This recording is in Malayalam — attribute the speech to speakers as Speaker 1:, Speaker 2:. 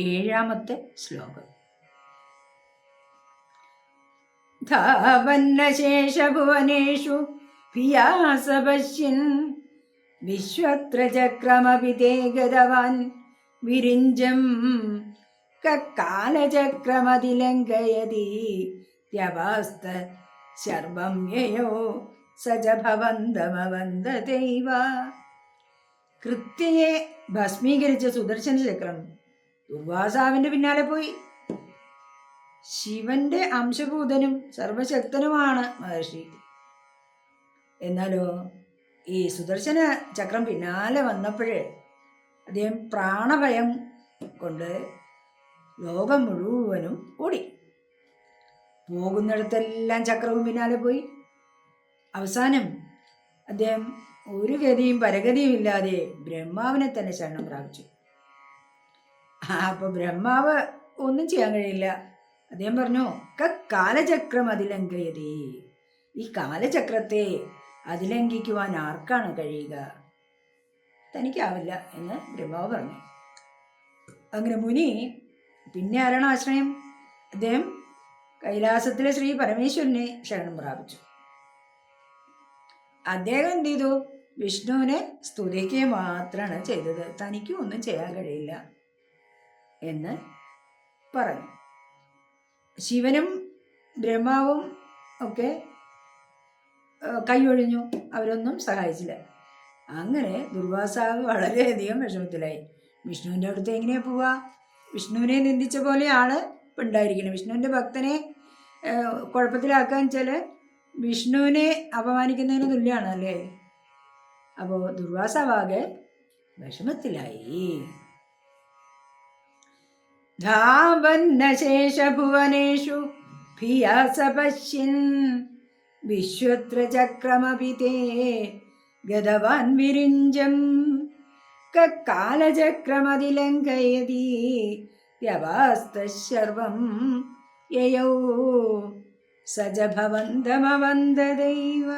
Speaker 1: ഏഴാമത്തെ ശ്ലോകം. ധാവന്നശേഷഭുവനേഷു പിയാസപശ്യൻ വിശ്വത്ര ചക്രമപി തേ ഗതവാൻ വിരിഞ്ചം കക്കാലചക്രമതിലങ്കയതി ത്യവാസ്ത ശർവം യയോ സജ ഭവന്തമവന്തദൈവ കൃത്യയെ ഭസ്മീകരിച്ച സുദർശന ചക്രം ദുർവാസാവിന്റെ പിന്നാലെ പോയി. ശിവന്റെ അംശഭൂതനും സർവശക്തനുമാണ് മഹർഷി. എന്നാലോ ഈ സുദർശന ചക്രം പിന്നാലെ വന്നപ്പോഴേ അദ്ദേഹം പ്രാണഭയം കൊണ്ട് ലോകം മുഴുവനും ഓടി. പോകുന്നിടത്തെല്ലാം ചക്രവും പിന്നാലെ പോയി. അവസാനം അദ്ദേഹം ഒരു ഗതിയും പരഗതിയും ഇല്ലാതെ ബ്രഹ്മാവിനെ തന്നെ ശരണം പ്രാപിച്ചു. അപ്പൊ ബ്രഹ്മാവ് ഒന്നും ചെയ്യാൻ കഴിയില്ല. അദ്ദേഹം പറഞ്ഞു "ക കാലചക്രം അതിലങ്കയതേ ഈ കാലചക്രത്തെ അതിലംഘിക്കുവാൻ ആർക്കാണ് കഴിയുക? തനിക്കാവില്ല എന്ന് ബ്രഹ്മാവ് പറഞ്ഞു. അങ്ങനെ മുനി പിന്നെ ആരാണ് ആശ്രയം? അദ്ദേഹം കൈലാസത്തിലെ ശ്രീ പരമേശ്വരനെ ശരണം പ്രാപിച്ചു. അദ്ദേഹം എന്ത് ചെയ്തു? വിഷ്ണുവിനെ സ്തുതിക്കുക മാത്രമാണ് ചെയ്തത്. തനിക്കും ഒന്നും ചെയ്യാൻ കഴിയില്ല. എന്ന് പറഞ്ഞു. ശിവനും ബ്രഹ്മാവും ഒക്കെ കൈയൊഴിഞ്ഞു. അവരൊന്നും സഹായിച്ചില്ല. അങ്ങനെ ദുർവാസാവ് വളരെയധികം വിഷമത്തിലായി. വിഷ്ണുവിന്റെ അടുത്ത് എങ്ങനെയാ പോവാ? വിഷ്ണുവിനെ നിന്ദിച്ച പോലെയാണ് ഉണ്ടായിരിക്കുന്നത്. വിഷ്ണുവിന്റെ ഭക്തനെ കുഴപ്പത്തിലാക്കാൻ വെച്ചാൽ വിഷ്ണുവിനെ അപമാനിക്കുന്നതിന് തുല്യമാണ് അല്ലേ? അപ്പോൾ ദുർവാസാവാകെ വിഷമത്തിലായി. ധാവന്നശേഷഭുവനേഷു ഭിയാസപശ്യൻ വിശ്വത്ര ചക്രമപി തേ ഗതവാൻ വിരിഞ്ചം കക്കാലചക്രമതിലങ്കയതി വ്യവാസ്തശർവം യയൗ സജ ഭവന്തമവന്തദൈവ